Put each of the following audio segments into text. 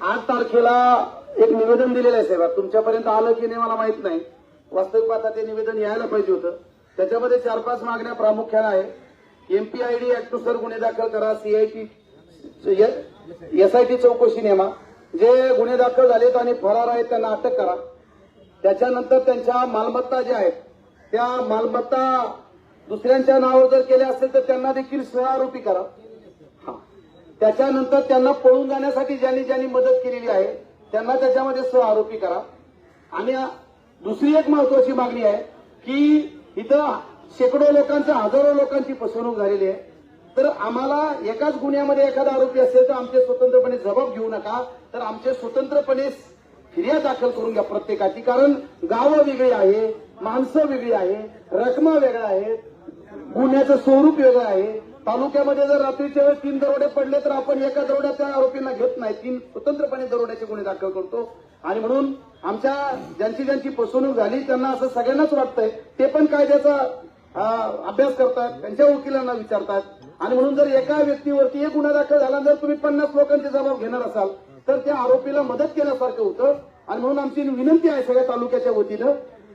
आठ तारखेला एक निवेदन दिलेलं आहे साहेब. तुमच्यापर्यंत आलं की नाही मला माहीत नाही. वास्तविक पाहता ते निवेदन यायला पाहिजे होतं. त्याच्यामध्ये चार पाच मागण्या प्रामुख्याने आहे. एमपीआयडी ऍक्टनुसार गुन्हे दाखल करा सीआयटी एसआयटी चौकशी नेमा. जे गुन्हे दाखल झालेत आणि फरार आहेत त्यांना अटक करा. त्याच्यानंतर त्यांच्या मालमत्ता ज्या आहेत त्या मालमत्ता दुसऱ्यांच्या नावावर जर केल्या असेल तर त्यांना देखील सहआरोपी करा. त्याच्यानंतर त्यांना पळून जाण्यासाठी ज्यांनी ज्यांनी मदत केलेली आहे त्यांना त्याच्यामध्ये सहआरोपी करा. आणि दुसरी एक महत्वाची मागणी आहे की इथं शेकडो लोकांचं हजारो लोकांची फसवणूक झालेली आहे. तर आम्हाला एकाच गुन्ह्यामध्ये एखादा आरोपी असेल तर आमचे स्वतंत्रपणे जबाब घेऊ नका. तर आमचे स्वतंत्रपणे फिर्याद दाखल करून घ्या प्रत्येकाची. कारण गावं वेगळी आहे माणसं वेगळी आहे रकमा वेगळ्या आहेत गुन्ह्याचं स्वरूप वेगळं आहे. तालुक्यामध्ये जर रात्रीच्या वेळेस तीन दरोडे पडले तर आपण एका दरोड्यात त्या आरोपींना घेत नाही. तीन स्वतंत्रपणे दरोड्याचे गुन्हे दाखल करतो. आणि म्हणून आमच्या ज्यांची ज्यांची फसवणूक झाली त्यांना असं सगळ्यांनाच वाटतंय ते पण कायद्याचा अं, अभ्यास करतात त्यांच्या वकिलांना विचारतात आणि म्हणून जर एका व्यक्तीवरती एक गुन्हा दाखल झाला जर तुम्ही पन्नास लोकांची जबाब घेणार असाल तर त्या आरोपीला मदत केल्यासारखं होतं. आणि म्हणून आमची विनंती आहे सगळ्या तालुक्याच्या वतीनं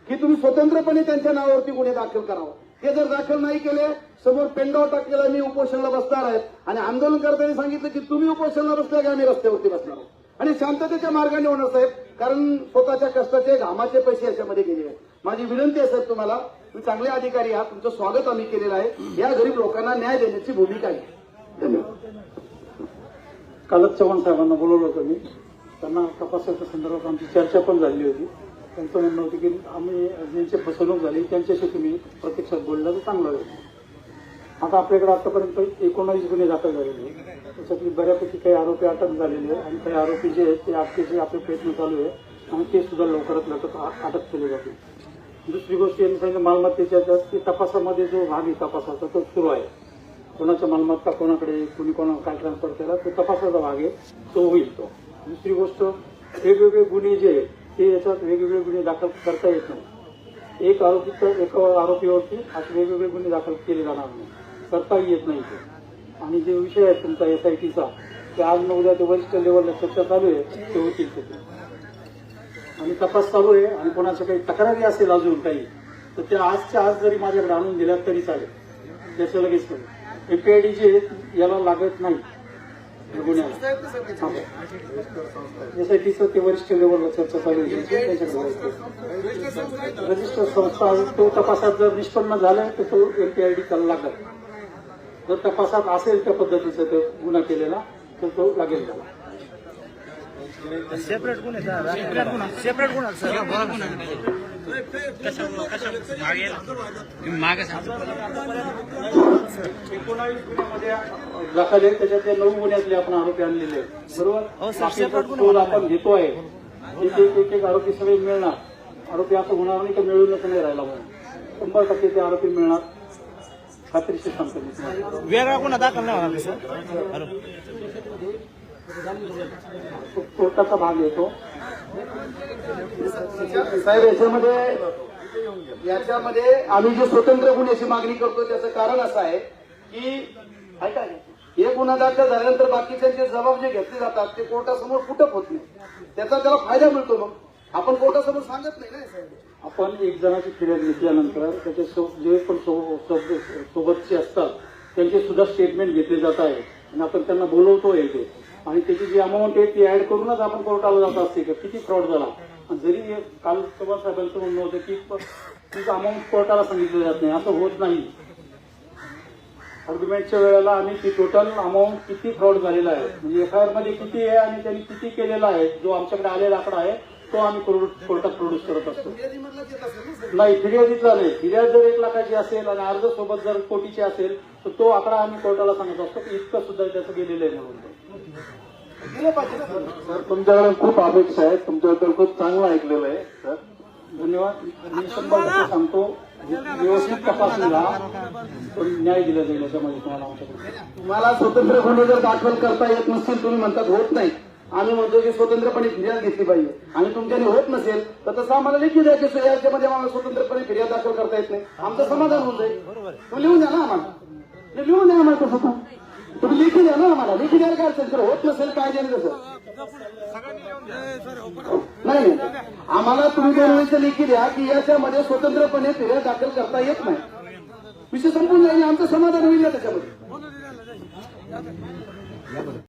की तुम्ही स्वतंत्रपणे त्यांच्या नावावरती गुन्हे दाखल करावा. हे जर दाखल नाही केले समोर पेंडाव टाकलेला मी उपोषणाला बसणार आहे. आणि आंदोलनकर्त्यांनी सांगितलं की तुम्ही उपोषणाला बसल्या की आम्ही रस्त्यावरती बसणार आहोत. आणि शांततेच्या मार्गाने होणार साहेब. कारण स्वतःच्या कष्टाचे घामाचे पैसे याच्यामध्ये गेले आहेत. माझी विनंती आहे साहेब तुम्हाला. तुम्ही चांगले अधिकारी आहात. तुमचं स्वागत आम्ही केलेलं आहे. या गरीब लोकांना न्याय देण्याची भूमिका आहे. धन्यवाद. कालच चव्हाण साहेबांना बोलवलं होतं मी. त्यांना तपासाच्या संदर्भात आमची चर्चा पण झाली होती. त्यांचं म्हणणं होतं की आम्ही ज्यांची फसवणूक झाली त्यांच्याशी तुम्ही प्रत्यक्षात बोलला तर चांगलं होईल. आता आपल्याकडे आतापर्यंत एकोणावीस गुन्हे दाखल झालेले त्याच्यातली बऱ्यापैकी काही आरोपी अटक झालेले आहेत आणि काही आरोपी जे आहेत ते अटकेचे आपले प्रयत्न चालू आहे आणि ते सुद्धा लवकरात लवकर अटक केले जातील. दुसरी गोष्ट यांनी सांगितलं मालमत्तेच्या ज्या- ते तपासामध्ये जो भाग आहे तपासाचा तो सुरू आहे. कोणाच्या मालमत्ता कोणाकडे कोणी कोणा काय ट्रान्सफर केला तो तपासाचा भाग आहे तो होईल तो. दुसरी गोष्ट वेगवेगळे गुन्हे जे आहेत ते याच्यात वेगवेगळे गुन्हे दाखल करता येत नाही. एक आरोपी तर एका आरोपीवरती असे वेगवेगळे गुन्हे दाखल केले जाणार नाही. करताही येत नाही ते. आणि जे विषय आहे तुमचा एस आय टीचा ते आज न उद्या ते वरिष्ठ लेवलला चर्चा चालू आहे ते होतील तिथे आणि तपास चालू आहे आणि कोणाच्या काही तक्रारी असेल अजून काही तर त्या आजच्या आज जरी माझ्याकडे आणून दिल्या तरी चालेल. त्याचं लगेच करेल एपीआयडी जे याला लागत नाही. जसं गुन्ह्याला एस ते वरिष्ठ लेवलला चर्चा चालू रजिस्टर संस्था तो तपासात जर निष्पन्न झाला तर तो एपीआयडी त्याला लागेल. जर तपासात असेल त्या पद्धतीचा तो गुन्हा केलेला तर तो लागेल त्याला. सेपरेट गुन्हे सेपरेट गुन्हा. सेपरेट गुन्हा सर. मागे एकोणावीस गुन्ह्यामध्ये दाखल आहे. त्याच्यातले नऊ गुन्ह्यातले आपण आरोपी आणलेले आहेत. हो, बरोबर टोल आपण घेतोय. एक एक एक एक आरोपी सगळे मिळणार. आरोपी असं होणार नाही का मिळूनच नाही राहिला म्हणून. शंभर टक्के ते आरोपी मिळणार. खात्रीशीर सांगतो. वेगळा गुन्हा दाखल नाही होणार सर. हॅलो कोर्टाचा भाग येतो. साहेब याच्यामध्ये याच्यामध्ये आम्ही जे स्वतंत्र गुन्ह्याची मागणी करतो त्याचं कारण असं आहे की हे गुन्हा दाखल झाल्यानंतर बाकीच्यांचे जबाब जे घेतले जातात ते कोर्टासमोर फुटप होत नाही. त्याचा त्याला फायदा मिळतो मग. आपण कोर्टासमोर सांगत नाही ना साहेब. आपण एक जणाची फिर्याद घेतल्यानंतर त्याचे जे पण सोबतचे असतात त्यांचे सुद्धा स्टेटमेंट घेतले जात आहे आणि आपण त्यांना बोलवतोय ते. आणि त्याची जी अमाऊंट आहे ती ऍड करूनच आपण कोर्टाला जात असते का? किती फ्रॉड झाला? आणि जरी काल चव्हाण साहेबांचं म्हणणं होतं की तुझं अमाऊंट कोर्टाला सांगितलं जात नाही. असं होत नाही. आर्ग्युमेंटच्या वेळेला आम्ही ती टोटल अमाऊंट किती फ्रॉड झालेला आहे? म्हणजे एफ आय आरमध्ये किती आहे आणि त्यांनी किती केलेला आहे? जो आमच्याकडे आलेला आकडा आहे तो आम्ही कोर्टात प्रोड्यूस करत असतो. नाही फिर्यादीतला नाही. फिर्याद जर एक लाखाची असेल आणि अर्ज सोबत जर कोटीची असेल तर तो आकडा आम्ही कोर्टाला सांगत असतो की इतकं सुद्धा त्याचं गेलेलं आहे म्हणून. सर. तुमच्याकडे खूप अपेक्षा आहेत. तुमच्याबद्दल खूप चांगलं ऐकलेलं आहे सर. धन्यवाद. मी शंभर टक्के सांगतो व्यवस्थित पण न्याय दिला जाईल याच्यामध्ये तुम्हाला आमच्याकडे तुम्हाला स्वतंत्र गुन्हे जर दाखल करता येत नसतील तुम्ही म्हणतात होत नाही. आम्ही म्हणतो की स्वतंत्रपणे फिर्याद घेतली पाहिजे. आणि तुमच्याने होत नसेल तर तसं आम्हाला लेखी द्या की याच्यामध्ये आम्हाला स्वतंत्रपणे फिर्याद दाखल करता येत नाही. आमचं समाधान होऊन जाईल. तुम्ही लिहून द्या ना आम्हाला. लिहून द्या आम्हाला तसं. तुम्ही लिखी द्या ना आम्हाला. लिखी द्यायला काय असेल होत नसेल काय द्याल नाही आम्हाला तुम्ही बनवायचं लिखी द्या की याच्यामध्ये स्वतंत्रपणे फिर्या दाखल करता येत नाही. विषय संपून जाईल आमचं समाधान होईल त्याच्यामध्ये.